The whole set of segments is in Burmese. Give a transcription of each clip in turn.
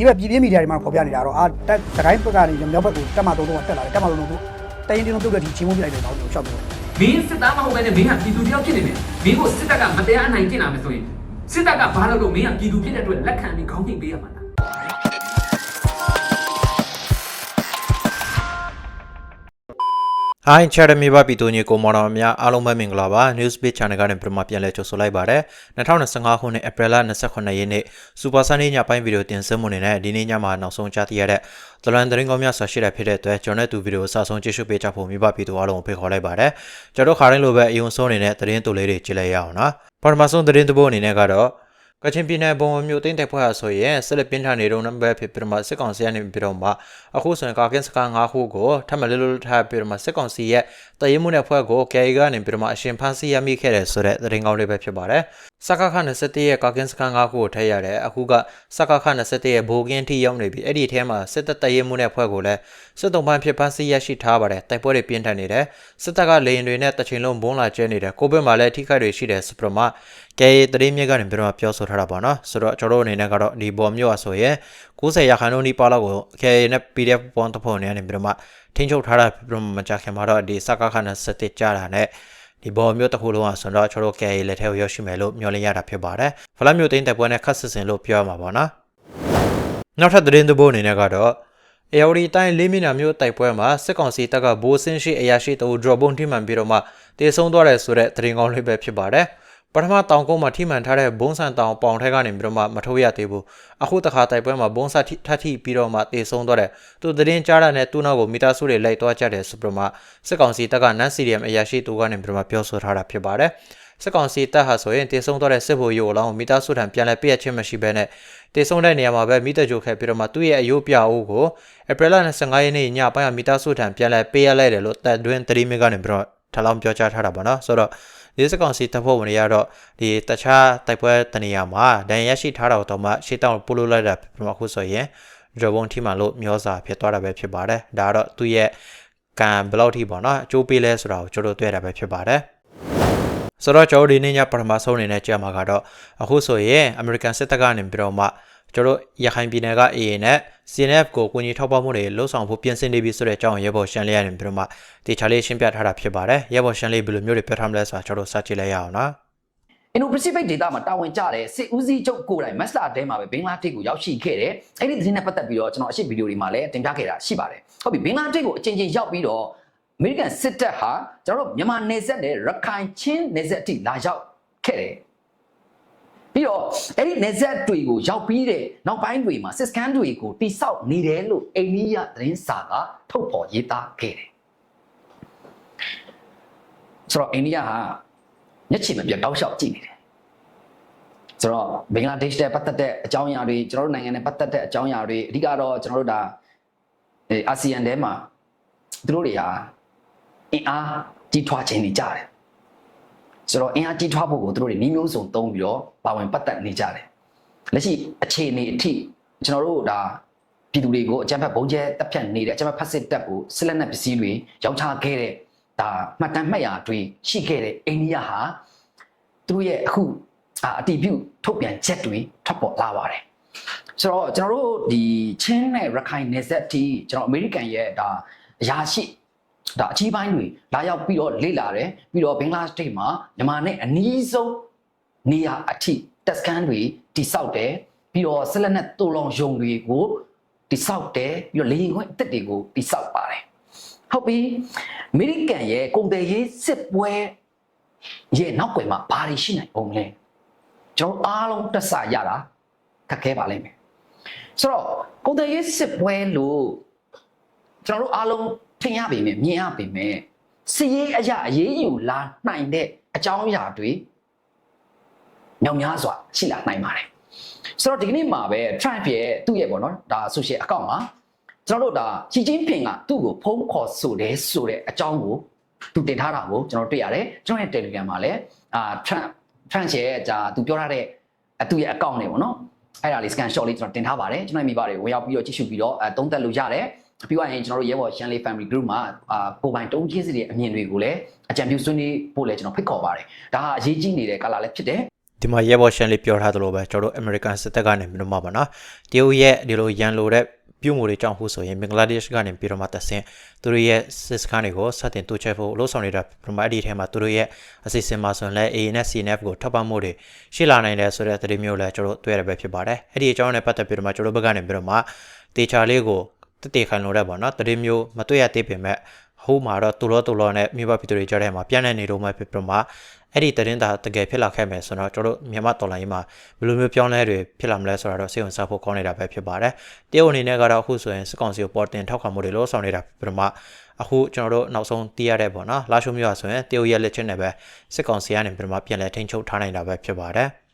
ဒီဘက်ပြည်ပြင်းမီဒီယာတွေမှာပေါ်ပြနေတာတော့အာတက်တကိုင်းဘက်ကနေမြောက်ဘက်ကိုတက်မှသုံးတော့တက်လာတယ်တက်မှလုံးတော့တရင်တင်းလုံးပြုတ်တဲ့ဒီချင်းမိုးပြလိုက်တယ်တော့ရှောက်ပြောမင်းစစ်သားမဟုတ်ဘဲနဲ့မင်းကပြည်သူတယောက်ဖြစ်နေတယ်မင်းကိုစစ်တပ်ကမတရားအနိုင်ကျင့်လာမယ်ဆိုရင်စစ်တပ်ကဘာလို့လို့မင်းကပြည်သူဖြစ်တဲ့အတွက်လက်ခံပြီးခေါင်းငိတ်ပေးရမှာလား ဟိုင်းချာရမီဘာပီတိုညီကိုမော်တော်များအားလုံးပဲမင်္ဂလာပါ News Page Channel ကနေပြန်မှပြန်လဲကြိုဆိုလိုက်ပါရစေ2025ခုနှစ်ဧပြီလ28ရက်နေ့စူပါဆန်နေ့ညပိုင်းဗီဒီယိုတင်ဆက်မှုနေနဲ့ဒီနေ့ညမှာနောက်ဆုံးကြားသိရတဲ့သလန်တရင်ကောင်းများဆွရှိတဲ့ဖြစ်တဲ့အတွက်ကျွန်တော်တို့ဗီဒီယိုအစဆုံးကြည့်ရှုပေးကြဖို့မိဘပီတိုအားလုံးကိုဖိတ်ခေါ်လိုက်ပါတယ်ကျွန်တော်ခါတိုင်းလိုပဲအယုံဆုံးနေတဲ့တရင်တူလေးတွေကြည့်လိုက်ရအောင်နော်ပထမဆုံးတရင်တပုတ်အနေနဲ့ကတော့ ကချင်ပြည်နယ်ဘုံမြို့သိမ်းတဲ့ဖွဲ့ဟာဆိုရင်ဆက်လက်ပြင်းထန်နေတော့နံပါတ်ဖြစ်ပြီးတော့မှစစ်ကောင်စီကနေပြီးတော့မှအခုဆိုရင်ကာကင်းစကား၅ခုကိုထပ်မလို့လို့ထားပြီးတော့မှစစ်ကောင်စီရဲ့တရင်မှုနဲ့ဖွဲ့ကို KA ကနေပြီးတော့မှအရှင်ဖန်စီရမိခဲ့တယ်ဆိုတဲ့သတင်းကောင်းလေးပဲဖြစ်ပါတယ်စကခ27ရဲ့ကာကင်းစကား၅ခုကိုထည့်ရတယ်အခုကစကခ27ရဲ့ဘိုကင်းထိရောက်နေပြီအဲ့ဒီထဲမှာစစ်တပ်တရင်မှုနဲ့ဖွဲ့ကိုလည်းစစ်တုံးပန်းဖြစ်ဖန်စီရရှိထားပါတယ်တိုက်ပွဲတွေပြင်းထန်နေတယ်စစ်တပ်ကလေရင်တွေနဲ့တချင်လုံးဘုံလာကျဲနေတယ်ကိုဗစ်မှာလည်းထိခိုက်တွေရှိတယ်ဆိုပြီးတော့မှ ကဲတရေမြက်ကနေပြီးတော့ပြောဆိုထားတာပေါ့နော်ဆိုတော့ကျွန်တော်တို့အနေနဲ့ကတော့ဒီဘော်မျိုးอ่ะဆိုရင်90ရာခိုင်နှုန်းဒီပါလောက်ကို KA နဲ့ PDF ပွန်တဖို့နေနေပြီးတော့မှထိန်းချုပ်ထားတာပြီးတော့မကြခင်မှာတော့ဒီစကားခနဲ့စတစ်ကြတာနဲ့ဒီဘော်မျိုးတစ်ခုလုံးอ่ะဆိုတော့ကျွန်တော်တို့ KA လက်ထဲကိုရောက်ရှိမယ်လို့မျှော်လင့်ရတာဖြစ်ပါတယ်ဖလားမျိုးသိန်းတက်ပွဲနဲ့ခတ်စစ်စင်လို့ပြောရမှာပေါ့နော်နောက်ထပ်သတင်းသဘောအနေနဲ့ကတော့ အေယော်ဒီတိုင်းလေးမျက်နှာမျိုးတိုက်ပွဲမှာစစ်ကောင်စီတပ်ကဘိုးစင်းရှိအရာရှိတူ drop ဘုံထိမှန်ပြီးတော့မှတေဆုံးသွားတယ်ဆိုတဲ့သတင်းကောင်းလေးပဲဖြစ်ပါတယ် ပထမတောင်ကုန်းမှာထိမှန်ထားတဲ့ဘုံဆန်တောင်ပေါင်ထက်ကနေပြီးတော့မှမထုတ်ရသေးဘူးအခုတခါတိုက်ပွဲမှာဘုံဆက်ထပ်ထိပြီးတော့မှတေဆုံးသွားတယ်သူသတင်းကြားတာနဲ့သူ့နောက်ကိုမိသားစုတွေလိုက်သွားကြတယ်ဆိုပြီးတော့မှစစ်ကောင်စီတပ်ကနန်စီရီယမ်အရာရှိတူကနေပြီးတော့မှပြောဆိုထားတာဖြစ်ပါတယ်စစ်ကောင်စီတပ်ဟာဆိုရင်တေဆုံးသွားတဲ့စစ်ဗိုလ်ရုပ်အလောင်းကိုမိသားစုထံပြန်လည်ပြည့်ချင်းမရှိဘဲနဲ့တေဆုံးတဲ့နေရာမှာပဲမိတကြိုခဲ့ပြီးတော့မှသူ့ရဲ့အယိုးပြအိုးကိုဧပြီလ25ရက်နေ့ညပိုင်းမှာမိသားစုထံပြန်လည်ပေးရလိုက်တယ်လို့တပ်တွင်းသတင်းမကနေပြီးတော့ထပ်လောင်းပြောကြားထားတာပေါ့နော်ဆိုတော့ ဒီစစ်ကောင်စီတပ်ဖွဲ့ဝင်တွေကတော့ဒီတခြားတိုက်ပွဲတနေရာမှာဒဏ်ရရှိထားတာတော့မှရှေ့တောင်ပို့လို့လိုက်တာပြမခုဆိုရင်ဒရဘုံထီမှလို့မျောစာဖြစ်သွားတာပဲဖြစ်ပါတယ်ဒါကတော့သူ့ရဲ့ကံဘယ်လောက်ထိပေါ့နော်အကျိုးပေးလဲဆိုတာကိုကျွန်တော်တို့တွေ့ရတာပဲဖြစ်ပါတယ်ဆိုတော့ကျွန်တော်ဒီနေ့ညပထမဆုံးအနေနဲ့ကြာမှာကတော့အခုဆိုရင် American စစ်တပ်ကနေပြီးတော့မှ ကျွန်တော်ရခိုင်ပြည်နယ်က AA နဲ့ CNF ကိုကိုကြီးထောက်ပံ့မှုတွေလှုပ်ဆောင်ဖို့ပြင်ဆင်နေပြီဆိုတဲ့အကြောင်းရဲဘော်ရှန်လေးရတယ်ပြီးတော့မှတေချာလေးရှင်းပြထားတာဖြစ်ပါတယ်ရဲဘော်ရှန်လေးဘယ်လိုမျိုးတွေပြောထားမလဲဆိုတာကျွန်တော်တို့စကြည့်လိုက်ရအောင်နော်အင်ဒိုပစိဖိတ်ဒေသမှာတာဝန်ကျတဲ့စစ်ဦးစီးချုပ်ကိုယ်တိုင်မက်စလာတဲမှာပဲဘင်္ဂလားဒေ့ရှ်ကိုရောက်ရှိခဲ့တယ်။အဲ့ဒီသတင်းနဲ့ပတ်သက်ပြီးတော့ကျွန်တော်အရှိဗီဒီယိုတွေမှာလည်းတင်ပြခဲ့တာရှိပါတယ်။ဟုတ်ပြီဘင်္ဂလားဒေ့ရှ်ကိုအချင်းချင်းရောက်ပြီးတော့အမေရိကန်စစ်တပ်ဟာကျွန်တော်တို့မြန်မာနယ်စပ်နဲ့ရခိုင်ချင်းနယ်စပ်အထိလာရောက်ခဲ့တယ်။ ပြီးတော့အဲ့ဒီနယ်စပ်တွေကိုရောက်ပြီးတဲ့နောက်ပိုင်းတွေမှာစစ်စကန်တွေကိုတိဆောက်နေတယ်လို့အိန္ဒိယသတင်းစာကထုတ်ဖော်ရေးသားခဲ့တယ်။ဆိုတော့အိန္ဒိယဟာမျက်ခြေမပြတ်တောက်လျှောက်ကြည့်နေတယ်ဆိုတော့ဘင်္ဂလားဒေ့ရှ်နဲ့ပတ်သက်တဲ့အကြောင်းအရာတွေကျွန်တော်တို့နိုင်ငံနဲ့ပတ်သက်တဲ့အကြောင်းအရာတွေအဓိကတော့ကျွန်တော်တို့ဒါအဲအာဆီယံထဲမှာသူတို့တွေဟာအင်အားကြီးထွားခြင်းနေကြတယ် ဆိုတော့အင်အားကြီးထွားဖို့ကိုသူတို့တွေနှီးမျိုးစုံသုံးပြီးတော့ပါဝင်ပတ်သက်နေကြတယ်လက်ရှိအခြေအနေအထိကျွန်တော်တို့ဒါပြည်သူတွေကိုအကြမ်းဖက်ဘုံကျဲတပ်ဖြတ်နေတဲ့အကြမ်းဖက်ဖက်စစ်တပ်ကိုစစ်လက်နက်ပစ္စည်းတွေရောင်းချခဲ့တဲ့ဒါမှတ်တမ်းမှတ်ရာတွေရှိခဲ့တဲ့အိန္ဒိယဟာသူတို့ရဲ့အခုအာအတီးပြုထုတ်ပြန်ချက်တွေထွက်ပေါ်လာပါတယ်ဆိုတော့ကျွန်တော်တို့ဒီချင်းနဲ့ရခိုင်နယ်စပ်တီကျွန်တော်အမေရိကန်ရဲ့ဒါအရာရှိ ဒါအကြီးပိုင်းတွေလာရောက်ပြီးတော့လေ့လာတယ်ပြီးတော့ဘင်္ဂလားဒေ့ရှ်မှာမြန်မာနဲ့အနီးဆုံးနေရာအထိတက်စကန်တွေတိစောက်တယ်ပြီးတော့ဆက်လက်နဲ့တူလောင်ယုံတွေကိုတိစောက်တယ်ပြီးတော့လေရင်ခွင့်အသက်တွေကိုတိစောက်ပါတယ်ဟုတ်ပြီအမေရိကန်ရဲ့ကုန်တယ်ရေးစစ်ပွဲရဲ့နောက်ွယ်မှာဘာတွေရှိနိုင်အောင်လဲကျွန်တော်အားလုံးတက်ဆရတာခက်ခဲပါလိမ့်မယ်ဆိုတော့ကုန်တယ်ရေးစစ်ပွဲလို့ကျွန်တော်တို့အားလုံး ထင်ရပေမဲ့မြင်ရပေမဲ့စီရေးအရာအရေးယူလာနိုင်တဲ့အကြောင်းအရာတွေမြောင်များစွာရှိလာနိုင်ပါတယ်ဆိုတော့ဒီကနေ့မှာပဲ Trump ရဲ့သူ့ရဲ့ပေါ့နော်ဒါ social account မှာကျွန်တော်တို့ဒါရှီကျင်းဖင်ကသူ့ကိုဖုန်းခေါ်ဆိုတယ်ဆိုတဲ့အကြောင်းကိုသူတင်ထားတာကိုကျွန်တော်တွေ့ရတယ်ကျွန်တော်ရဲ့ Telegram မှာလည်းအာ Trump Trump ရဲ့ဂျာသူပြောထားတဲ့အသူ့ရဲ့ account တွေပေါ့နော်အဲ့ဒါလေး scan shot လေးကျွန်တော်တင်ထားပါတယ်ကျွန်တော်မိဘတွေဝင်ရောက်ပြီးတော့ကြည့်ရှုပြီးတော့အဲသုံးသပ်လို့ရတယ် ပြီးသွားရင်ကျွန်တော်တို့ရဲဘော် Shanley Family Group မှာအာကိုပိုင်တုံးချင်းစီရဲ့အမြင်တွေကိုလည်းအကြံပြုဆွေးနွေးဖို့လည်းကျွန်တော်ဖိတ်ခေါ်ပါတယ်ဒါဟာအရေးကြီးနေတဲ့ကာလလည်းဖြစ်တယ်ဒီမှာရဲဘော်ရှန်လေးပြောထားသလိုပဲကျွန်တော်တို့ American စစ်တပ်ကနေပြီးတော့မှပါနော်တရုတ်ရဲ့ဒီလိုရန်လိုတဲ့ပြုမှုတွေကြောင့်ဟုတ်ဆိုရင်ဘင်္ဂလားဒေ့ရှ်ကနေပြီးတော့မှတဆင်သူတို့ရဲ့စစ်စခန်းတွေကိုစတင်တိုးချဲ့ဖို့လှုံ့ဆော်နေတာပထမအဒီထဲမှာသူတို့ရဲ့အစီအစဉ်မှာဆိုရင်လည်း AA နဲ့ CNF ကိုထောက်ပံ့မှုတွေရှိလာနိုင်တယ်ဆိုတဲ့သတင်းမျိုးလည်းကျွန်တော်တို့တွေ့ရပဲဖြစ်ပါတယ်အဲ့ဒီအကြောင်းနဲ့ပတ်သက်ပြီးတော့မှကျွန်တော်တို့ဘက်ကနေပြီးတော့မှတေချာလေးကို တည်တည်ခိုင်လို့တဲ့ပေါ့နော်သတင်းမျိုးမတွေ့ရသေးပေမဲ့ဟိုးမှာတော့တူလောတူလောနဲ့မိဘပြည်သူတွေကြားထဲမှာပြန့်နှံ့နေတော့မှဖြစ်ပြီးတော့မှအဲ့ဒီသတင်းဒါတကယ်ဖြစ်လာခဲ့မယ်ဆိုတော့ကျွန်တော်တို့မြန်မာတော်လိုင်းမှာဘယ်လိုမျိုးပြောင်းလဲတွေဖြစ်လာမလဲဆိုတာတော့စိတ်ဝင်စားဖို့ကောင်းနေတာပဲဖြစ်ပါတယ်။တရုတ်အနေနဲ့ကတော့အခုဆိုရင်စစ်ကောင်စီကိုပေါ်တင်ထောက်ခံမှုတွေလို့ဆောင်နေတာပြတော့မှအခုကျွန်တော်တို့နောက်ဆုံးသိရတဲ့ပေါ့နော်လာရှုမျိုးဆိုရင်တရုတ်ရဲ့လက်ချက်နဲ့ပဲစစ်ကောင်စီကနေပြတော့မှပြန်လဲထိန်းချုပ်ထားနိုင်တာပဲဖြစ်ပါတယ်။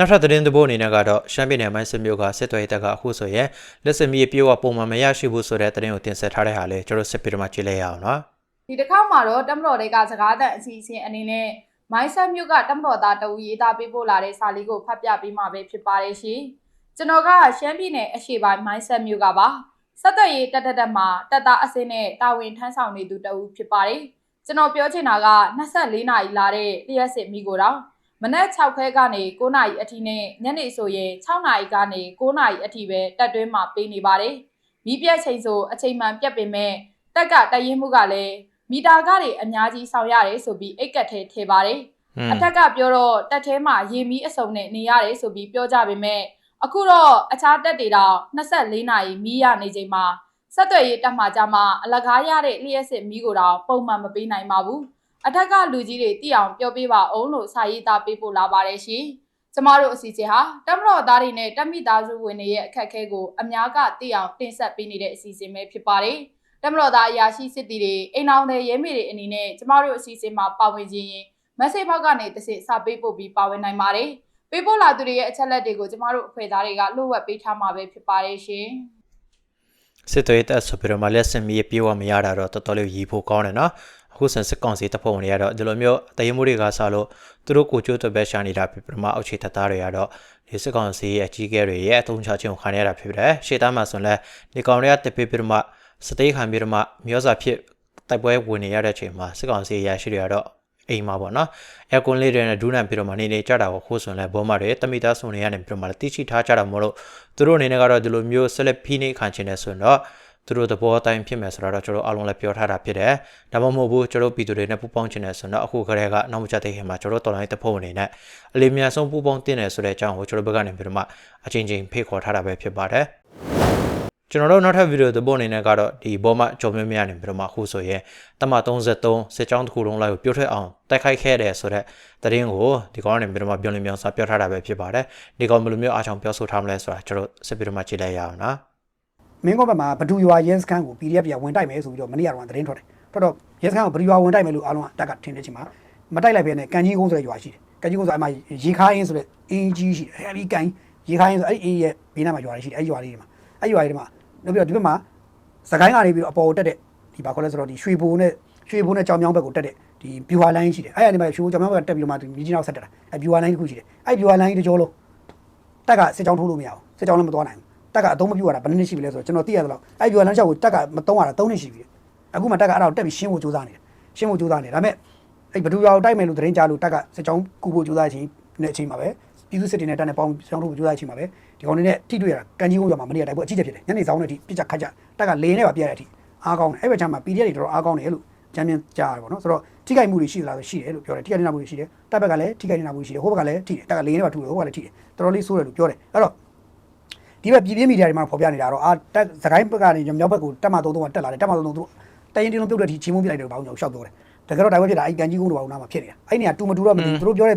နောက်ထပ်သတင်းသဘောအနေနဲ့ကတော့ရှမ်းပြည်နယ်မိုင်းစစ်မျိုးကစစ်သွေးတပ်ကအခုဆိုရင်လက်စမီပြေဝပုံမှန်မရရှိဘူးဆိုတဲ့သတင်းကိုတင်ဆက်ထားတဲ့ဟာလေကျွန်တော်စစ်ပြီးတော့မှကြည့်လိုက်ရအောင်နော်ဒီတစ်ခါမှာတော့တမတော်တွေကစကားသံအစီအစဉ်အနေနဲ့မိုင်းဆက်မြို့ကတမတော်သားတအူရေးသားပေးပို့လာတဲ့စာလေးကိုဖတ်ပြပေးမှာပဲဖြစ်ပါတယ်ရှင်။ကျွန်တော်ကရှမ်းပြည်နယ်အရှေ့ပိုင်းမိုင်းဆက်မြို့ကပါ။ဆက်သွယ်ရေးတက်တက်တက်မှာတက်သားအစင်းနဲ့တာဝန်ထမ်းဆောင်နေသူတအူဖြစ်ပါတယ်။ကျွန်တော်ပြောချင်တာက24နာရီလာတဲ့လျှက်စစ်မိကိုတော့ မနက်6ခွဲကနေ9နာရီအထိနဲ့ညနေဆိုရင်6နာရီကနေ9နာရီအထိပဲတက်တွင်းမှာပေးနေပါတယ်။မိပြက်ချိန်ဆိုအချိန်မှန်ပြတ်ပေမဲ့တက်ကတရင်မှုကလည်းမီတာကတွေအများကြီးဆောင်ရတယ်ဆိုပြီးအိတ်ကတ်ထဲထည့်ပါတယ်อืมအထက်ကပြောတော့တက်ထဲမှာရေမီးအစုံနဲ့နေရတယ်ဆိုပြီးပြောကြပေမဲ့အခုတော့အခြားတက်တွေတော့24နာရီမီးရနေချိန်မှာဆက်သွယ်ရေးတက်မှာကြမှာအလကားရတဲ့လျှက်စစ်မီးကိုတော့ပုံမှန်မပေးနိုင်ပါဘူး အထက်ကလူကြီးတွေတိအောင်ပြောပေးပါအောင်လို့စာရေးသားပေးပို့လာပါတယ်ရှင်ကျမတို့အစီအစဉ်ဟာတမတော်သားတွေနဲ့တက်မိသားစုဝင်တွေရဲ့အခက်အခဲကိုအများကသိအောင်တင်ဆက်ပေးနေတဲ့အစီအစဉ်ပဲဖြစ်ပါတယ်တမတော်သားအရာရှိစစ်တီတွေအိမ်အောင်တဲ့ရဲမေတွေအနေနဲ့ကျမတို့အစီအစဉ်မှာပါဝင်ခြင်းရင် message box ကနေတစ်စစ်စာပေးပို့ပြီးပါဝင်နိုင်ပါတယ်။ပေးပို့လာသူတွေရဲ့အချက်လက်တွေကိုကျမတို့အဖွဲ့သားတွေကလှုပ်ဝက်ပေးထားမှာပဲဖြစ်ပါတယ်ရှင်။စစ်သွေးတပ်ဆိုပြီးတော့မှလက်စမီပြေဝမရတာတော့တော်တော်လေးရီဖို့ကောင်းတယ်နော်အ ခုဆန်စစ်ကောင်စီတပ်ဖွဲ့ဝင်တွေကတော့ဒီလိုမျိုးတရင်မှုတွေကဆလို့သူတို့ကိုကျိုးတော့ပဲရှာနေတာဖြစ်ပြီးတော့မှအောက်ခြေတပ်သားတွေကတော့ဒီစစ်ကောင်စီရဲ့အကြီးအကဲတွေရဲ့အထုံးချခြင်းကိုခံရတာဖြစ်တယ်ရှေ့သားမှာဆိုရင်လည်းဒီကောင်တွေကတပည့်ပြီးတော့မှစတေးခံပြီးတော့မှမျိုးစာဖြစ်တိုက်ပွဲဝင်နေရတဲ့အချိန်မှာစစ်ကောင်စီရရှိတွေကတော့အိမ်မှာပေါ့နော်အဲကွန်လေးတွေနဲ့ဒူးနံပြီးတော့မှနေနေကြတာကိုခိုးဆွန်လဲဘောမတွေတမိသားစုံတွေကနေပြီးတော့မှတိချိထားကြတာမလို့သူတို့အနေနဲ့ကတော့ဒီလိုမျိုးဆက်လက်ဖိနှိပ်ခံချင်တယ်ဆိုရင်တော့ သူတို့သဘောအတိုင်းဖြစ်မယ်ဆိုတော့ကျွန်တော်အားလုံးလည်းပြောထားတာဖြစ်တယ်ဒါမှမဟုတ်ဘူးကျွန်တော်ပြည်သူတွေနဲ့ပူးပေါင်းချင်တယ်ဆိုတော့အခုခရဲကနောက်မကျတဲ့ခင်မှာကျွန်တော်တော်လိုင်းတဖို့အနေနဲ့အလေးမြန်ဆုံးပူးပေါင်းတင်တယ်ဆိုတဲ့အကြောင်းကိုကျွန်တော်ဘက်ကနေပြီးတော့မှအချင်းချင်းဖိတ်ခေါ်ထားတာပဲဖြစ်ပါတယ်ကျွန်တော်တို့နောက်ထပ်ဗီဒီယိုသဘောအနေနဲ့ကတော့ဒီဘောမကြော်မြမြနေပြီးတော့မှအခုဆိုရင်တမ33စစ်ကြောင်းတစ်ခုလုံးလိုက်ကိုပြောထွက်အောင်တိုက်ခိုက်ခဲ့တယ်ဆိုတော့တရင်ကိုဒီကောင်ကနေပြီးတော့မှပြောလင်းပြောင်းစာပြောထားတာပဲဖြစ်ပါတယ်ဒီကောင်ဘယ်လိုမျိုးအားချောင်ပြောဆိုထားမလဲဆိုတာကျွန်တော်စစ်ပြီးတော့မှကြည့်လိုက်ရအောင်နော် မင်းကောဘက်မှာဘဒူရွာရဲစခန်းကို PDF ပြဝင်တိုက်မယ်ဆိုပြီးတော့မနေ့ကတော့သတင်းထွက်တယ်ထွက်တော့ရဲစခန်းကိုဘဒူရွာဝင်တိုက်မယ်လို့အားလုံးကတက်ကထင်နေချိန်မှာမတိုက်လိုက်ပဲနဲ့ကန်ကြီးကုန်းဆိုတဲ့ရွာရှိတယ်ကန်ကြီးကုန်းဆိုအဲ့မှာရေခါအင်းဆိုတဲ့အင်းကြီးရှိတယ်အဲဒီကန်ရေခါအင်းဆိုအဲ့ဒီအင်းရဲ့ဘေးနားမှာရွာလေးရှိတယ်အဲ့ရွာလေးတွေမှာအဲ့ရွာလေးတွေမှာနောက်ပြီးတော့ဒီဘက်မှာစကိုင်းကနေပြီးတော့အပေါ်ကိုတက်တဲ့ဒီဘာခေါ်လဲဆိုတော့ဒီရွှေဘိုနဲ့ရွှေဘိုနဲ့ကြောင်မြောင်းဘက်ကိုတက်တဲ့ဒီဘီဝါလိုင်းရှိတယ်အဲ့ဒီမှာရွှေဘိုကြောင်မြောင်းဘက်ကတက်ပြီးတော့မှဒီမြကြီးနောက်ဆက်တက်တာအဲ့ဘီဝါလိုင်းတစ်ခုရှိတယ်အဲ့ဘီဝါလိုင်းတစ်ကြောလုံးတက်ကစစ်ကြောင်းထိုးလို့မရဘူးစစ်ကြောင်းလည်းမသွားနိုင်ဘူး တက်ကအသုံးမပြုရတာဘယ်နှစ်နှစ်ရှိပြီလဲဆိုတော့ကျွန်တော်သိရသလောက်အဲ့ဒီလမ်းလျှောက်ကိုတက်ကမသုံးရတာ3နှစ်ရှိပြီအခုမှတက်ကအဲ့ဒါကိုတက်ပြီးရှင်းဖို့ကြိုးစားနေတယ်ရှင်းဖို့ကြိုးစားနေတယ်ဒါပေမဲ့အဲ့ဘဒူရွာကိုတိုက်မယ်လို့သတင်းကြားလို့တက်ကစစ်ကြောင်းကူဖို့ကြိုးစားတဲ့အချိန်နဲ့အချိန်မှာပဲပြည်သူစစ်တွေနဲ့တက်နဲ့ပေါင်းစစ်ကြောင်းထိုးဖို့ကြိုးစားတဲ့အချိန်မှာပဲဒီကောင်တွေနဲ့ထိတွေ့ရတာကန်ကြီးကုန်းရွာမှာမနေ့ကတိုက်ပွဲအကြီးကျယ်ဖြစ်တယ်ညနေဆောင်တဲ့အထိပြစ်ချခတ်ကြတက်ကလေနဲ့ပါပြရတဲ့အထိအားကောင်းတယ်အဲ့ဘက်ချမ်းမှာ PDF တွေတော်တော်အားကောင်းတယ်လို့ချမ်းမြင်ကြားရတယ်ပေါ့နော်ဆိုတော့ထိခိုက်မှုတွေရှိသလားဆိုရှိတယ်လို့ပြောတယ်ထိခိုက်နေတာမှုတွေရှိတယ်တက်ဘက်ကလည်းထိခိုက်နေတာမှုတွေရှိတယ်ဟိုဘက်ကလည်းထိတယ်တက်ကလေနဲ့ပါထူတယ်ဟိုဘက်ကလည်းထိတယ်တော်တော်လေးဆိုးတယ်လို့ပြောတယ်အဲ့တော့ ဒီဘက်ပြည်ပြင်းမီဒီယာတွေမှာဖော်ပြနေတာတော့အာတက်စကိုင်းဘက်ကနေမြောက်ဘက်ကိုတက်မသုံးသုံးကတက်လာတယ်တက်မသုံးသုံးသူတရင်တင်းလုံးပြုတ်တဲ့ဒီချင်းမုန်းပြလိုက်တယ်ဘာလို့ရှောက်ပြောတယ်တကယ်တော့တိုင်းဝဲဖြစ်တာအဲ့ကန်ကြီးကုန်းတို့ဘာလို့နားမှာဖြစ်နေတာအဲ့နေကတူမတူတော့မသိဘူးသူတို့ပြောတဲ့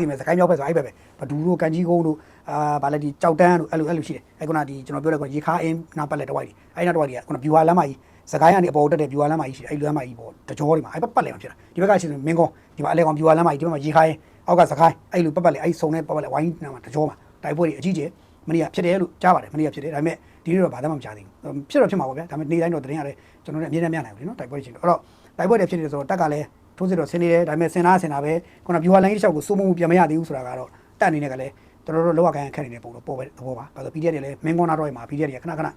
ဒီမယ်စကိုင်းမြောက်ဘက်ဆိုအဲ့ဘက်ပဲဘဒူတို့ကန်ကြီးကုန်းတို့အာဗာလဲဒီကြောက်တန်းတို့အဲ့လိုအဲ့လိုရှိတယ်အဲ့ခုနဒီကျွန်တော်ပြောတဲ့ကရေခါအင်းနာပတ်လက်တဝိုက်ဒီအဲ့နာတဝိုက်ဒီကခုနဘီဝါလမ်းမကြီးစကိုင်းကနေအပေါ်တက်တဲ့ဘီဝါလမ်းမကြီးရှိတယ်အဲ့လမ်းမကြီးပေါ့တကြောတွေမှာအဲ့ပတ်ပတ်လဲမှာဖြစ်တာဒီဘက်ကရှိတယ်မင်းကောဒီမှာအလဲကောင်ဘီဝါလမ်းမကြီးဒီဘက်မှာရေခါအင်းအောက်ကစကိုင်းအဲ့လိုပတ်ပတ်လဲအဲ့စုံနဲ့ပတ်ပတ်လဲဝိုင်းနာမှာတကြောမှာတိုက်ပွဲတွေအကြီးကျယ် မနေ့ကဖြစ်တယ်လို့ကြားပါတယ်မနေ့ကဖြစ်တယ်ဒါပေမဲ့ဒီနေ့တော့ဘာမှမကြားသေးဘူးဖြစ်တော့ဖြစ်မှာပေါ့ဗျာဒါပေမဲ့နေ့တိုင်းတော့သတင်းရတယ်ကျွန်တော်လည်းအမြဲတမ်းမရနိုင်ဘူးလေနော်တိုက်ပွဲချင်းတော့အဲ့တော့တိုက်ပွဲတွေဖြစ်နေတယ်ဆိုတော့တက်ကလည်းထိုးစစ်တော့ဆင်းနေတယ်ဒါပေမဲ့ဆင်လားဆင်တာပဲခုနဗျူဟာလိုင်းတစ်လျှောက်ကိုစိုးမိုးမှုပြန်မရသေးဘူးဆိုတာကတော့တက်အနေနဲ့ကလည်းကျွန်တော်တို့လောက်ရကန်ခက်နေတဲ့ပုံတော့ပေါ်ပဲသဘောပါဘာလို့ PDF တွေလည်းမင်းကွန်နာတော့မှာ PDF တွေကခဏခဏ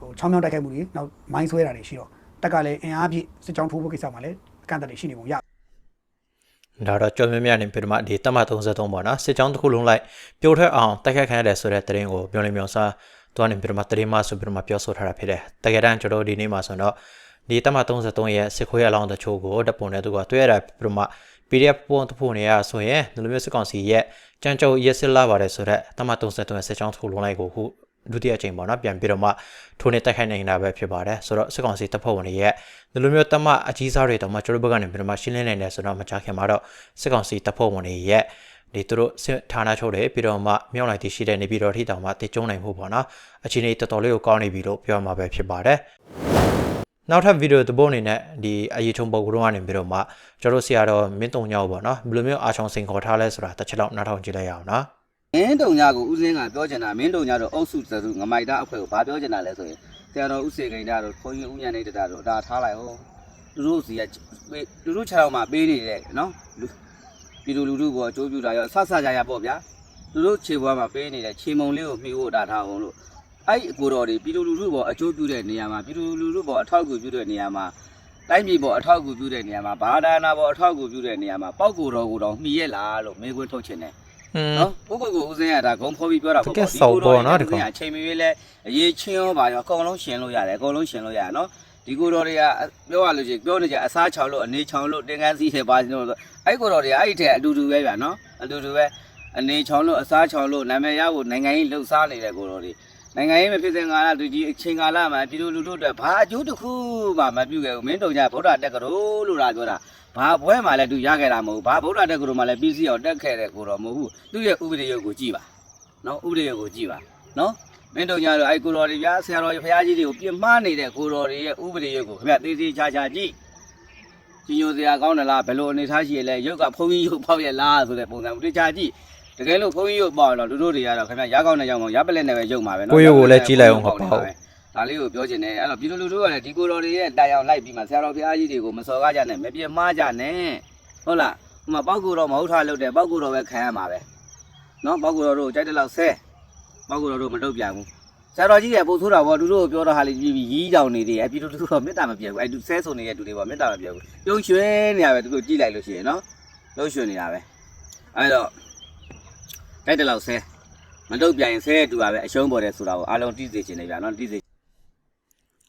ဟိုချောင်းမြောင်းတိုက်ခိုက်မှုတွေနောက်မိုင်းဆွဲတာတွေရှိတော့တက်ကလည်းအင်အားပြည့်စစ်ကြောင်းထိုးဖို့ကိစ္စမှာလည်းအကန့်အသတ်တွေရှိနေပုံရ ဒါတော့ကြော်မြမြနေပြီးတော့မှဒီတက်မ33ပေါ့နော်စစ်ကြောင်းတစ်ခုလုံးလိုက်ပြိုထွက်အောင်တိုက်ခတ်ခံရတယ်ဆိုတဲ့သတင်းကိုပြောနေမျိုးစားတွားနေပြီးတော့မှသတင်းမှဆိုပြီးတော့မှပြောဆိုထားတာဖြစ်တယ်တကယ်တမ်းကျွန်တော်ဒီနေ့မှာဆိုတော့ဒီတက်မ33ရဲ့စစ်ခွေးအလောင်းတချို့ကိုဓပုံနဲ့သူကတွေ့ရတာပြီးတော့မှ PDF ပုံတစ်ဖို့နေရဆိုရင်ဒီလိုမျိုးစစ်ကောင်စီရဲ့ကြမ်းကြုတ်ရက်စစ်လာပါတယ်ဆိုတော့တက်မ33ရဲ့စစ်ကြောင်းတစ်ခုလုံးလိုက်ကိုခု ဒုတိယအကြိမ်ပေါ့နော်ပြန်ပြီးတော့မှထိုးနေတိုက်ခိုက်နေတာပဲဖြစ်ပါတယ်ဆိုတော့စစ်ကောင်စီတပ်ဖွဲ့ဝင်တွေရဲ့ဒီလိုမျိုးတမအကြီးစားတွေတော့မှကျွန်တော်ဘက်ကနေပြီးတော့မှရှင်းလင်းနိုင်တယ်ဆိုတော့မကြခင်မှာတော့စစ်ကောင်စီတပ်ဖွဲ့ဝင်တွေရဲ့ဒီသူတို့စစ်ဌာနချုပ်တွေပြီးတော့မှမြောက်လိုက်တည်ရှိတဲ့နေပြည်တော်ထိတောင်မှတည်ကျုံနိုင်မှုပေါ့နော်အခြေအနေတော်တော်လေးကိုကောင်းနေပြီလို့ပြောမှာပဲဖြစ်ပါတယ်နောက်ထပ်ဗီဒီယိုတစ်ပုဒ်အနေနဲ့ဒီအရေးထုံပုံကရုံးကနေပြီးတော့မှကျွန်တော်တို့ဆရာတော်မင်းတုံညောက်ပေါ့နော်ဘယ်လိုမျိုးအာချောင်စင်ခေါ်ထားလဲဆိုတာတစ်ချက်လောက်နားထောင်ကြည့်လိုက်ရအောင်နော် မင်းတုံညာကိုဦးစင်းကပြောချင်တာမင်းတုံညာတို့အုပ်စုသစုငမိုက်တာအဖွဲ့ကိုဘာပြောချင်တာလဲဆိုရင်ဆရာတော်ဦးစေခိန်တာတို့ခွန်ကြီးဦးညံနေတတာတို့ဒါထားလိုက်ဟုတ်သူတို့စီကပေးသူတို့ခြေထောက်မှာပေးနေတယ်နော်လူပြည်သူလူထုကအကျိုးပြုတာရောဆဆကြရပေါ့ဗျာသူတို့ခြေဘွားမှာပေးနေတဲ့ခြေမုံလေးကိုမှီဖို့ဒါထားအောင်လို့အဲ့ဒီအကိုတော်တွေပြည်သူလူထုပေါ်အကျိုးပြုတဲ့နေရာမှာပြည်သူလူထုပေါ်အထောက်အကူပြုတဲ့နေရာမှာတိုင်းပြည်ပေါ်အထောက်အကူပြုတဲ့နေရာမှာဘာသာနာပေါ်အထောက်အကူပြုတဲ့နေရာမှာပောက်ကိုတော်ကိုတော်မှီရဲ့လားလို့မေးခွန်းထုတ်ချင်တယ်อืม နော်ပုဂ္ဂိုလ်ကိုဦးစင်းရတာဂုံဖော်ပြီးပြောတာပေါ့တကယ်ဆောက်ပေါ်နော်ဒီကောင်အချိန်မရွေးလဲအရေးချင်းရောပါရောအကုန်လုံးရှင်လို့ရတယ်အကုန်လုံးရှင်လို့ရတယ်နော်ဒီကိုတော်တွေကပြောရလို့ရှိရင်ပြောနေကြအစားချောင်လို့အနေချောင်လို့တင်ကန်းစီးတယ်ပါလို့ဆိုအဲ့ကိုတော်တွေကအဲ့ဒီထက်အတူတူပဲဗျာနော်အတူတူပဲအနေချောင်လို့အစားချောင်လို့နာမည်ရဖို့နိုင်ငံရေးလှုပ်ရှားနေတဲ့ကိုတော်တွေနိုင်ငံရေးမဖြစ်တဲ့ငါလာသူကြီးအချိန်ကာလမှာပြည်သူလူထုအတွက်ဘာအကျိုးတစ်ခုမှမပြုခဲ့ဘူးမင်းတုံကြဗုဒ္ဓတက်ကတော်လို့လာပြောတာ ဘာဘွဲမှလည်းသူရခဲ့တာမဟုတ်ဘူးဘာဗုဒ္ဓတက်ကူတော်မှလည်းပြီးစီအောင်တက်ခဲ့တဲ့ကိုတော်မဟုတ်ဘူးသူ့ရဲ့ဥပဒေရုပ်ကိုကြည့်ပါနော်ဥပဒေရုပ်ကိုကြည့်ပါနော်မင်းတို့ညာတော့အဲ့ကိုတော်တွေဗျာဆရာတော်ဖရာကြီးတွေကိုပြင်မှားနေတဲ့ကိုတော်တွေရဲ့ဥပဒေရုပ်ကိုခင်ဗျသေးသေးချာချာကြည့်ကြီးညိုစရာကောင်းတယ်လားဘယ်လိုအနေထားရှိရလဲရုပ်ကဖုံးကြီးရုပ်ပေါက်ရလားဆိုတဲ့ပုံစံကိုတေချာကြည့်တကယ်လို့ဖုံးကြီးရုပ်ပေါက်ရင်တော့လူတို့တွေကတော့ခင်ဗျရကောင်းတဲ့ကြောင်ရပလက်နဲ့ပဲရုပ်မှာပဲနော်ကိုယ့်ရုပ်ကိုလည်းကြည့်လိုက်အောင်ဟုတ်ပါဘူး ဒါလေးကိုပြောချင်တယ်အဲ့တော့ပြည်သူလူထုကလည်းဒီကိုတော်တွေရဲ့တိုင်အောင်လိုက်ပြီးမှဆရာတော်ဖရာကြီးတွေကိုမစော်ကားကြနဲ့မပြင်းမှားကြနဲ့ဟုတ်လားဟိုမှာပောက်ကူတော်မဟုတ်ထားလို့တယ်ပောက်ကူတော်ပဲခံရမှာပဲနော်ပောက်ကူတော်တို့ကြိုက်တဲ့လောက်ဆဲပောက်ကူတော်တို့မတုတ်ပြန်ဘူးဆရာတော်ကြီးကပို့ဆိုးတာပေါ့သူတို့ပြောတော့ဟာလေးပြီးပြီးရီးကြောင်နေသေးတယ်ပြည်သူလူထုတော့မေတ္တာမပြေဘူးအဲ့သူဆဲဆိုနေတဲ့သူတွေပေါ့မေတ္တာမပြေဘူးပြုံးရွှဲနေရပဲသူတို့ကြည့်လိုက်လို့ရှိရင်နော်ပြုံးရွှဲနေတာပဲအဲ့တော့ကြိုက်တဲ့လောက်ဆဲမတုတ်ပြန်ရင်ဆဲတူပါပဲအရှုံးပေါ်တယ်ဆိုတာကိုအားလုံးသိစေချင်တယ်ဗျာနော်သိစေ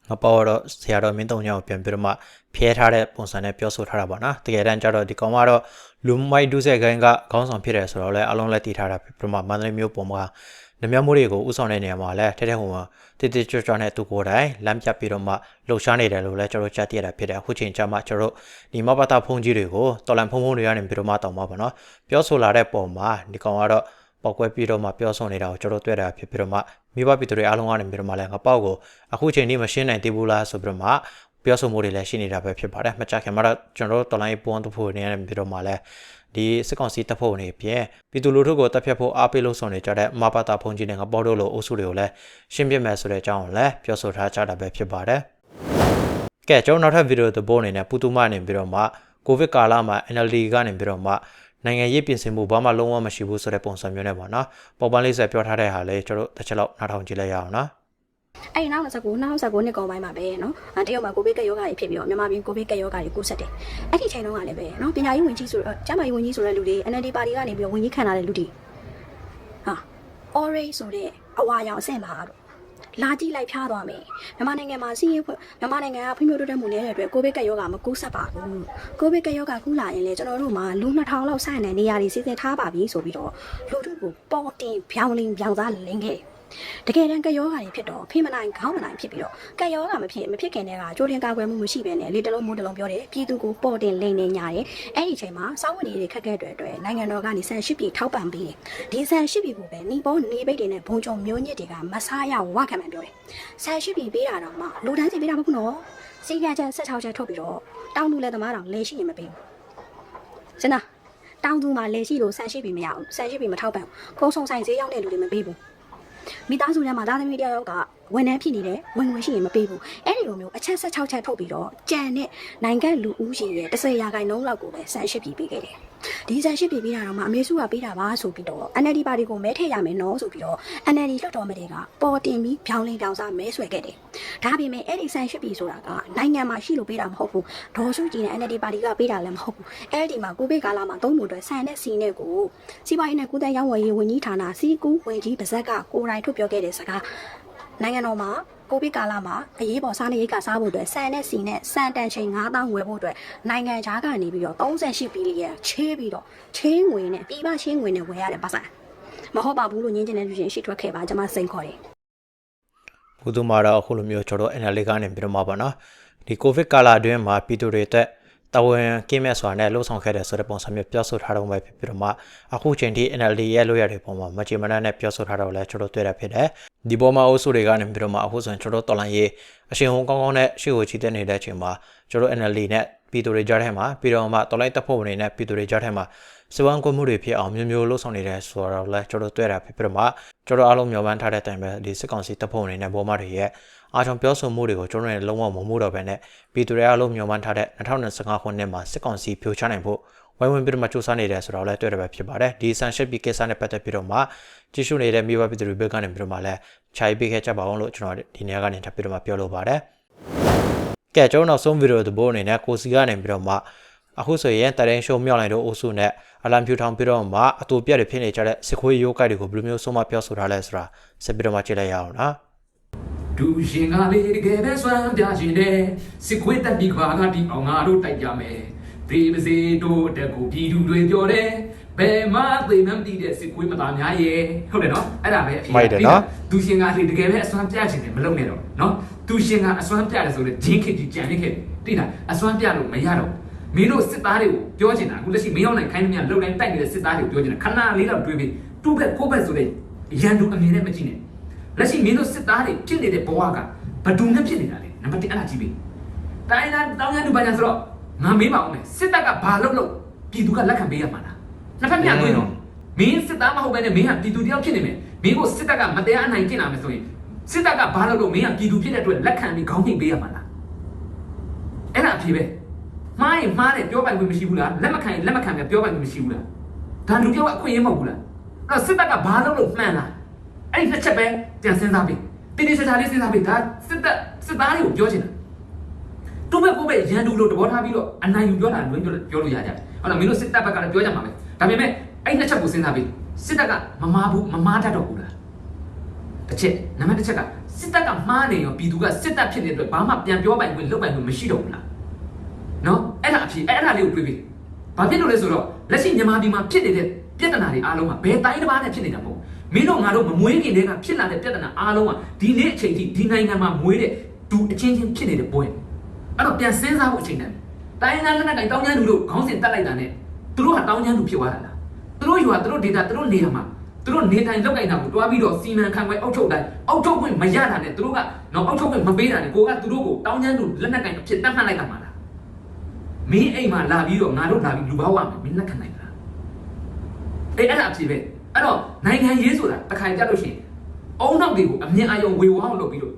ငါပေါ်တော့ဆရာတော်မင်းတုံညောင်ပြန်ပြီးတော့မှဖျဲထားတဲ့ပုံစံနဲ့ပြောဆိုထားတာပေါ့နော်တကယ်တမ်းကျတော့ဒီကောင်ကတော့လူမိုက်ဒုစက်ခိုင်းကခေါင်းဆောင်ဖြစ်တယ်ဆိုတော့လဲအလုံးလက်တည်ထားတာပြီးတော့မှမန္တလေးမျိုးပုံမှာနမြောက်မှုတွေကိုဥဆောင်တဲ့နေရာမှာလဲထဲထဲဟိုမှာတိတိကျွတ်ကျွတ်နဲ့သူကိုယ်တိုင်လမ်းပြပြီးတော့မှလှုပ်ရှားနေတယ်လို့လဲကျွန်တော်ကြားသိရတာဖြစ်တယ်အခုချိန်ကျမှကျွန်တော်ဒီမဘတာဖုန်ကြီးတွေကိုတော်လန်ဖုံဖုံတွေကနေပြီးတော့မှတောင်းပါပေါ့နော်ပြောဆိုလာတဲ့ပုံမှာဒီကောင်ကတော့ ပောက်ကွဲပြီးတော့မှပြောဆိုနေတာကိုကျွန်တော်တွေ့တာဖြစ်ပြီးတော့မှမိဘပြည်သူတွေအားလုံးကနေပြီးတော့မှလဲငါပေါ့ကိုအခုချိန်นี้မရှင်းနိုင်သေးဘူးလားဆိုပြီးတော့မှပြောဆိုမှုတွေလည်းရှိနေတာပဲဖြစ်ပါတယ်မကြခင်မှာတော့ကျွန်တော်တို့တော်လိုင်းပွန်းတဖို့နေနေပြီးတော့မှလဲဒီစစ်ကောင်စီတပ်ဖွဲ့ဝင်တွေပြင်ပြည်သူလူထုကိုတပ်ဖြတ်ဖို့အားပေးလို့ဆောင်နေကြတဲ့မဘာတာဖုန်ကြီးနဲ့ငပေါ်တို့လိုအုပ်စုတွေကိုလည်းရှင်းပြမယ်ဆိုတဲ့အကြောင်းကိုလည်းပြောဆိုထားကြတာပဲဖြစ်ပါတယ်ကဲကျွန်တော်နောက်ထပ်ဗီဒီယိုသဘောအနေနဲ့ပူတူမနေပြီးတော့မှကိုဗစ်ကာလမှာ NLD ကနေပြီးတော့မှ နိုင်ငံရေးပြင်ဆင်မှုဘာမှလုံးဝမရှိဘူးဆိုတဲ့ပုံစံမျိုးနဲ့ပေါ့နော်ပေါ်ပန်းလေးဆက်ပြောထားတဲ့ဟာလေးကျွန်တော်တစ်ချက်လောက်နားထောင်ကြည့်လိုက်ရအောင်နော် အဲ့ဒီနောက်29နောက်29နှစ်ကုန်ပိုင်းမှာပဲเนาะအဲတရုတ်မှာကိုဗစ်ကက်ယောဂါတွေဖြစ်ပြီးတော့မြန်မာပြည်ကိုဗစ်ကက်ယောဂါတွေကူးဆက်တယ်အဲ့ဒီချိန်တုန်းကလည်းပဲเนาะပညာရေးဝန်ကြီးဆိုတော့ကျန်းမာရေးဝန်ကြီးဆိုတဲ့လူတွေ NLD ပါတီကနေပြီးတော့ဝန်ကြီးခံလာတဲ့လူတွေဟာ orange ဆိုတဲ့အဝါရောင်အဆင့်ပါတော့ လာကြည့်လိုက်ဖျားသွားမယ်မြန်မာနိုင်ငံမှာစီးရဲမြန်မာနိုင်ငံကဖွံ့ဖြိုးတိုးတက်မှုနေတဲ့အတွက်ကိုဗစ်ကက်ယောဂါမကူးဆက်ပါဘူးကိုဗစ်ကက်ယောဂါကူးလာရင်လေကျွန်တော်တို့မှာလူ2000လောက်ဆိုင်တဲ့နေရာတွေစီစဉ်ထားပါပြီဆိုပြီးတော့လူတို့ကိုပေါ်တင်ပြောင်းလင်းပြောင်းစားလင်းခဲ့ တကယ်တမ်းကယောဂါတွေဖြစ်တော့ဖိမနိုင်ခေါင်းမနိုင်ဖြစ်ပြီးတော့ကယောဂါမဖြစ်မဖြစ်ခင်တည်းကကြိုးတင်ကာကွယ်မှုမရှိဘဲနဲ့လေတလုံးမိုးတလုံးပြောတယ်ပြည်သူကိုပေါ်တင်လိမ့်နေညာတယ်အဲ့ဒီအချိန်မှာစောင်းဝင်တွေခက်ခဲတဲ့အတွက်နိုင်ငံတော်ကနေဆန်ရှိပြည်ထောက်ပံ့ပေးတယ်ဒီဆန်ရှိပြည်ကိုပဲနီပေါ်နေပိတ်တွေနဲ့ဘုံချုံမျိုးညစ်တွေကမဆားရဝခံမှန်ပြောတယ်ဆန်ရှိပြည်ပေးတာတော့မှလူတန်းစီပေးတာမဟုတ်ဘူးနော်စီကံချက်ဆက်ချောက်ချက်ထုတ်ပြီးတော့တောင်းသူလက်သမားတောင်လဲရှိရင်မပေးဘူးစင်နာတောင်းသူမှာလဲရှိလို့ဆန်ရှိပြည်မရဘူးဆန်ရှိပြည်မထောက်ပံ့ဘူးခုံးဆုံဆိုင်ဈေးရောက်တဲ့လူတွေမပေးဘူး မိသားစုထဲမှာသားသမီးတယောက်က ဝန်ထမ်းဖြစ်နေတယ်ဝင်ဝင်ရှိရင်မပေးဘူးအဲ့ဒီလိုမျိုးအချက်16ချက်ထုတ်ပြီးတော့ကြံတဲ့နိုင်ငံလူဦးရေရဲ့10ရာခိုင်နှုန်းလောက်ကိုပဲဆန်ရှစ်ပြီးပေးခဲ့တယ်ဒီဆန်ရှစ်ပြီးပေးတာတော့မှအမေစုကပေးတာပါဆိုပြီးတော့ NLD ပါတီကိုမဲထည့်ရမယ်နော်ဆိုပြီးတော့ NLD လွှတ်တော်မတွေကပေါ်တင်ပြီးဖြောင်းလင်းပြောင်းစားမဲဆွဲခဲ့တယ်ဒါပေမဲ့အဲ့ဒီဆန်ရှစ်ပြီးဆိုတာကနိုင်ငံမှာရှိလို့ပေးတာမဟုတ်ဘူးဒေါ်စုကြည်နဲ့ NLD ပါတီကပေးတာလည်းမဟုတ်ဘူးအဲ့ဒီမှာကိုဗစ်ကာလမှာသုံးဖို့အတွက်ဆန်တဲ့စီနဲ့ကိုစီးပွားရေးနဲ့ကုသရေးဝန်ကြီးဝန်ကြီးဌာနစီကူဝန်ကြီးပါဇက်ကကိုယ်တိုင်ထုတ်ပြောခဲ့တဲ့စကား နိုင်ငံတော်မှာကိုဗစ်ကာလမှာအရေးပေါ်စားနေရိတ်ကစားဖို့အတွက်စံနဲ့စီနဲ့စံတန်ချိန်9000ဝယ်ဖို့အတွက်နိုင်ငံခြားကနေပြီးတော့38ဘီလီယံချေးပြီးတော့ချင်းငွေနဲ့ပြည်ပချင်းငွေနဲ့ဝယ်ရတဲ့ပတ်စံမဟုတ်ပါဘူးလို့ညင်းကျင်တဲ့လူချင်းရှိထွက်ခဲ့ပါကျွန်မစိန်ခေါ်တယ်ဘုသူမှာတော့အခုလိုမျိုးကျွန်တော် NLD ကနေပြီးတော့မှာပါနော်ဒီကိုဗစ်ကာလအတွင်းမှာပြည်သူတွေအတွက် တဝန်ကင်းမဲ့စွာနဲ့လှုပ်ဆောင်ခဲ့တဲ့ဆိုတဲ့ပုံစံမျိုးပြောဆိုထားတော့ပဲဖြစ်ပြီးတော့မှအခုချိန်ထိ NLD ရဲ့လို့ရတဲ့ပုံမှာမချေမနက်နဲ့ပြောဆိုထားတော့လဲကျွန်တော်တွေ့ရဖြစ်တယ်ဒီပေါ်မှာအုပ်စုတွေကနေပြီးတော့မှအခုဆိုရင်ကျွန်တော်တော်လိုင်းရေးအရှင်ဟုံကောင်းကောင်းနဲ့ရှေ့ကိုချီတက်နေတဲ့အချိန်မှာကျွန်တော် NLD နဲ့ပြည်သူတွေကြားထဲမှာပြီးတော့မှတော်လိုင်းတပ်ဖွဲ့ဝင်တွေနဲ့ပြည်သူတွေကြားထဲမှာစဝမ်းကွမှုတွေဖြစ်အောင်မျိုးမျိုးလှုပ်ဆောင်နေတယ်ဆိုတော့လဲကျွန်တော်တွေ့ရဖြစ်ပြီးတော့မှကျွန်တော်အားလုံးမျှော်မှန်းထားတဲ့အတိုင်းပဲဒီစစ်ကောင်စီတပ်ဖွဲ့ဝင်တွေနဲ့ဘောမတွေရဲ့ အားကြောင့်ပြောဆိုမှုတွေကိုကျွန်တော်တို့လုံးဝမမှုတော့ဘဲနဲ့ပြည်သူတွေအားလုံးမျှော်မှန်းထားတဲ့2025ခုနှစ်မှာစစ်ကောင်စီဖြိုချနိုင်ဖို့ဝိုင်းဝန်းပြီးတော့မှစူးစမ်းနေတယ်ဆိုတော့လည်းတွေ့ရပဲဖြစ်ပါတယ်ဒီဆန်ရှစ်ပီကိစ္စနဲ့ပတ်သက်ပြီးတော့မှကြည့်ရှုနေတဲ့မိဘပြည်သူတွေဘက်ကနေပြီးတော့မှလည်းခြိုင်ပေးခဲ့ကြပါအောင်လို့ကျွန်တော်ဒီနေ့ကနေထပ်ပြီးတော့မှပြောလိုပါတယ်ကဲကျွန်တော်နောက်ဆုံးဗီဒီယိုသဘောအနေနဲ့ကိုစီကနေပြီးတော့မှအခုဆိုရင်တရင်ရှိုးမြောက်လိုက်တော့အိုစုနဲ့အလံဖြူထောင်ပြီးတော့မှအတူပြက်တွေဖြစ်နေကြတဲ့စစ်ခွေးရိုးကိုက်တွေကိုဘယ်လိုမျိုးဆုံးမပြောဆိုထားလဲဆိုတာဆက်ပြီးတော့မှကြည့်လိုက်ရအောင်နော် ဒူရှင်ကလေးတကယ်ပဲဆွမ်းပြရှင်တယ်စစ်ခွေးတက်ပြီးခွာကတီအောင်ငါတို့တိုက်ကြမယ်ဒေးပစေတို့တက်ကိုပြည်သူတွေပြောတယ်ဘယ်မှသိမှမသိတဲ့စစ်ခွေးမသားများရဲ့ဟုတ်တယ်နော်အဲ့ဒါပဲအဖြေဒူရှင်ကလေးတကယ်ပဲအစွမ်းပြရှင်တယ်မလုပ်နဲ့တော့နော်ဒူရှင်ကအစွမ်းပြတယ်ဆိုတော့ဂျင်းခေကြီးကြံနေခဲ့တိလားအစွမ်းပြလို့မရတော့မင်းတို့စစ်သားတွေကိုပြောချင်တာအခုလက်ရှိမင်းအောင်နိုင်ခိုင်းနေမြလှုပ်တိုင်းတိုက်နေတဲ့စစ်သားတွေကိုပြောချင်တာခဏလေးတော့တွေးပြီးတူဘက်ကိုဘက်ဆိုတဲ့ရန်သူအမြင်နဲ့မကြည့်နဲ့ လက်ရှိမင်းတို့စစ်သားတွေဖြစ်နေတဲ့ဘဝကဘဒုံနဲ့ဖြစ်နေတာလေနံပါတ်1အဲ့ဒါကြည့်ပြီတိုင်းသားတောင်းရတူပါညာဆိုတော့ငါမေးပါအောင်မယ်စစ်တပ်ကဘာလုပ်လို့ပြည်သူကလက်ခံပေးရမှာလားနှစ်ဖက်ပြန်သွင်းတော့မင်းစစ်သားမဟုတ်ဘဲနဲ့မင်းကပြည်သူတယောက်ဖြစ်နေမယ်မင်းကိုစစ်တပ်ကမတရားအနိုင်ကျင့်လာမယ်ဆိုရင်စစ်တပ်ကဘာလုပ်လို့မင်းကပြည်သူဖြစ်တဲ့အတွက်လက်ခံပြီးခေါင်းငိတ်ပေးရမှာလားအဲ့ဒါအဖြေပဲမှားရင်မှားတယ်ပြောပိုင်ခွင့်မရှိဘူးလားလက်မခံရင်လက်မခံပဲပြောပိုင်ခွင့်မရှိဘူးလားဒါလူပြောအခွင့်အရေးမဟုတ်ဘူးလားအဲ့တော့စစ်တပ်ကဘာလုပ်လို့မှန်လား အဲ့ဒီနှစ်ချက်ပဲပြန်စဉ်းစားပြီးတိတိကျကျလေးစဉ်းစားပြီးဒါစစ်တပ်စစ်သားတွေကိုပြောချင်တာတူဘက်ကိုပဲရန်သူလို့တဘောထားပြီးတော့အနိုင်ယူပြောတာလွင်းပြောပြောလို့ရကြတယ်ဟုတ်လားမင်းတို့စစ်တပ်ဘက်ကလည်းပြောကြမှာပဲဒါပေမဲ့အဲ့ဒီနှစ်ချက်ကိုစဉ်းစားပြီးစစ်တပ်ကမမားဘူးမမားတတ်တော့ဘူးလားတစ်ချက်နံပါတ်တစ်ချက်ကစစ်တပ်ကမှားနေရောပြည်သူကစစ်တပ်ဖြစ်နေတဲ့အတွက်ဘာမှပြန်ပြောပိုင်ခွင့်လုပ်ပိုင်ခွင့်မရှိတော့ဘူးလားနော်အဲ့ဒါအဖြစ်အဲ့ဒါလေးကိုတွေးပြီးဘာဖြစ်လို့လဲဆိုတော့လက်ရှိမြန်မာပြည်မှာဖြစ်နေတဲ့ပြဿနာတွေအားလုံးကဘယ်တိုင်းတစ်ပါးနဲ့ဖြစ်နေတာမဟုတ်ဘူး မင်းတို့ငါတို့မမွေးခင်တည်းကဖြစ်လာတဲ့ပြဿနာအားလုံးကဒီနေ့အချိန်ထိဒီနိုင်ငံမှာမွေးတဲ့ဒူအချင်းချင်းဖြစ်နေတဲ့ပွဲအဲ့တော့ပြန်စဉ်းစားဖို့အချိန်တန်တိုင်းသားလက်နက်ကိုင်တောင်းချမ်းသူတို့ခေါင်းစဉ်တက်လိုက်တာနဲ့သူတို့ဟာတောင်းချမ်းသူဖြစ်သွားတာလားသူတို့ယူဟာသူတို့ဒေတာသူတို့နေရာမှာသူတို့နေထိုင်လောက်ကင်တာကိုတွားပြီးတော့စီမံခန့်ခွဲအောက်ထုတ်တိုင်းအောက်ထုတ်ခွင့်မရတာနဲ့သူတို့ကတော့အောက်ထုတ်ခွင့်မပေးတာနဲ့ကိုကသူတို့ကိုတောင်းချမ်းသူလက်နက်ကင်အဖြစ်တတ်မှတ်လိုက်တာမှာလားမင်းအိမ်မှာလာပြီးတော့ငါတို့လာပြီးလူပေါင်းရမယ်မင်းလက်ခံနိုင်လားအေးအဲ့ဒါအဖြစ်ပဲ အဲ့တော့နိုင်ငံရေးဆိုတာတခါကြလို့ရှိရင်အုံနောက်တွေကိုအမြင်အာရုံဝေဝါအောင်လုပ်ပြီးတော့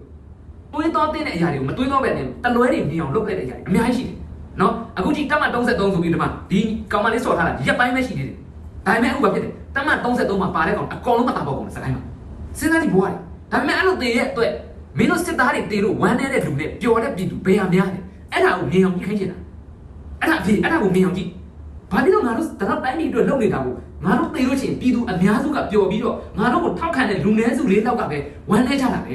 တွေးတော့တဲ့အရာတွေကိုမတွေးတော့ပဲနဲ့တလွဲတွေမြင်အောင်လုပ်ခဲ့တဲ့အရာတွေအများကြီးရှိတယ်နော်အခုကြည့်တမတ်33ဆိုပြီးဒီမှာဒီကောင်မလေးစော်ထားတာရက်ပိုင်းပဲရှိသေးတယ်ဒါပေမဲ့အခုဘာဖြစ်လဲတမတ်33မှာပါတဲ့ကောင်အကောင်လုံးမတာပေါ့ကောင်စကိုင်းမှာစဉ်းစားကြည့်ဘွားတယ်ဒါပေမဲ့အဲ့လိုတည်ရဲ့အတွက်မင်းတို့စစ်သားတွေတည်လို့ဝမ်းနေတဲ့လူနဲ့ပျော်တဲ့ပြည်သူဘယ်ဟာများလဲအဲ့ဒါကိုမြင်အောင်ကြည့်ခိုင်းချင်တာအဲ့ဒါအဖြစ်အဲ့ဒါကိုမြင်အောင်ကြည့်ဘာဖြစ်လို့ငါတို့တတော့တိုင်းပြည်အတွက်လုပ်နေတာကို ငါတို့သိလို့ရှိရင်ပြည်သူအများစုကပျော်ပြီးတော့ငါတို့ကိုထောက်ခံတဲ့လူနည်းစုလေးတောက်ကပဲဝမ်းနေကြတာပဲ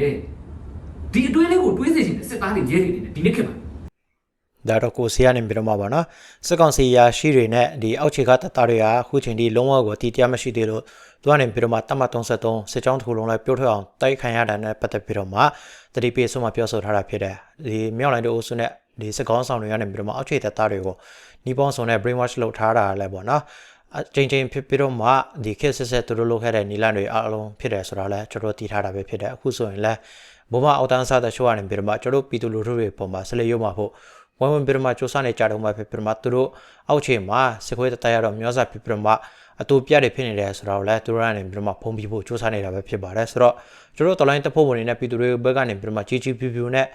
ဒီအတွင်းလေးကိုတွေးစေချင်တဲ့စစ်သားတွေရဲတွေနေဒီနေ့ခေတ်မှာဒါတော့ကိုစီကနေပြီးတော့မှာပါနော်စစ်ကောင်စီရာရှိတွေနဲ့ဒီအောက်ခြေကတပ်သားတွေကအခုချိန်ဒီလုံးဝကိုတီးတရားမရှိသေးလို့သူကနေပြီးတော့မှတတ်မှတ်33စစ်ကြောင်းတစ်ခုလုံးလိုက်ပြုတ်ထွက်အောင်တိုက်ခိုင်ရတာနဲ့ပတ်သက်ပြီးတော့မှတတိပိဆုံးမှပြောဆိုထားတာဖြစ်တယ်ဒီမြောက်လိုင်းတို့အုပ်စုနဲ့ဒီစစ်ကောင်းဆောင်တွေကနေပြီးတော့မှအောက်ခြေတပ်သားတွေကိုနီးပေါင်းစုံနဲ့ brainwash လုပ်ထားတာလည်းပေါ့နော် အချိန်ချင်းဖြစ်ပြီးတော့မှဒီခေတ်ဆက်ဆက်သူတို့လုပ်ခဲ့တဲ့နီလန်တွေအားလုံးဖြစ်တယ်ဆိုတာလည်းကျွန်တော်သိထားတာပဲဖြစ်တယ်အခုဆိုရင်လည်းဘုမအောက်တန်းစားတဲ့ရှိုးကနေပြီးတော့မှကျွန်တော်ပြည်သူလူထုတွေပုံမှာဆလေရုံမှာဖို့ဝင်ဝင်ပြီးတော့မှစူးစမ်းနေကြတော့မှဖြစ်ပြီးတော့မှသူတို့အောက်ခြေမှာစခွေးတတရတော့မျောစာဖြစ်ပြီးတော့မှအတူပြတ်တွေဖြစ်နေတယ်ဆိုတော့လည်းသူတို့ကနေပြီးတော့မှဖုံးပြီးဖို့စူးစမ်းနေတာပဲဖြစ်ပါတယ်ဆိုတော့ကျွန်တော်တို့တော်လိုင်းတပ်ဖွဲ့ဝင်တွေနဲ့ပြည်သူတွေဘက်ကနေပြီးတော့မှကြီးကြီးပြူပြူနဲ့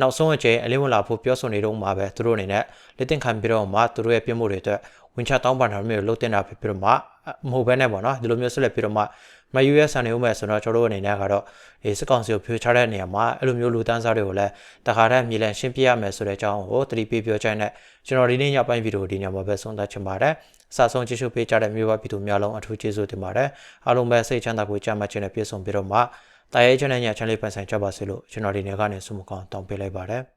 နောက်ဆုံးအချိန်အလင်းဝင်လာဖို့ပြောဆိုနေတော့မှာပဲသူတို့အနေနဲ့လက်တင်ခံပြီးတော့မှသူတို့ရဲ့ပြစ်မှုတွေအတွက် ဝင်ချတောင်းပန်တာမျိုးလုပ်တင်တာဖြစ်ပြီးတော့မှမဟုတ်ဘဲနဲ့ပေါ့နော်ဒီလိုမျိုးဆက်လက်ပြီးတော့မှမယူရဲဆန်နေဦးမယ်ဆိုတော့ကျွန်တော်တို့အနေနဲ့ကတော့ဒီစစ်ကောင်စီကိုဖြိုချတဲ့နေရာမှာအဲ့လိုမျိုးလူတန်းစားတွေကိုလည်းတခါတည်းမြေလန်ရှင်းပြရမယ်ဆိုတဲ့အကြောင်းကိုတတိပေးပြောချင်တဲ့ကျွန်တော်ဒီနေ့ညပိုင်းဗီဒီယိုဒီညမှာပဲဆုံးသတ်ချင်ပါတယ်စာဆုံးကြည့်ရှုပေးကြတဲ့မျိုးပါဗီဒီယိုများလုံးအထူးကျေးဇူးတင်ပါတယ်အားလုံးပဲစိတ်ချမ်းသာကိုကြားမှခြင်းနဲ့ပြည့်စုံပြီးတော့မှတာရဲချမ်းတဲ့ညချမ်းလေးပန်ဆိုင်ကြပါစေလို့ကျွန်တော်ဒီနေ့ကနေဆုမကောင်းတောင်းပေးလိုက်ပါတယ်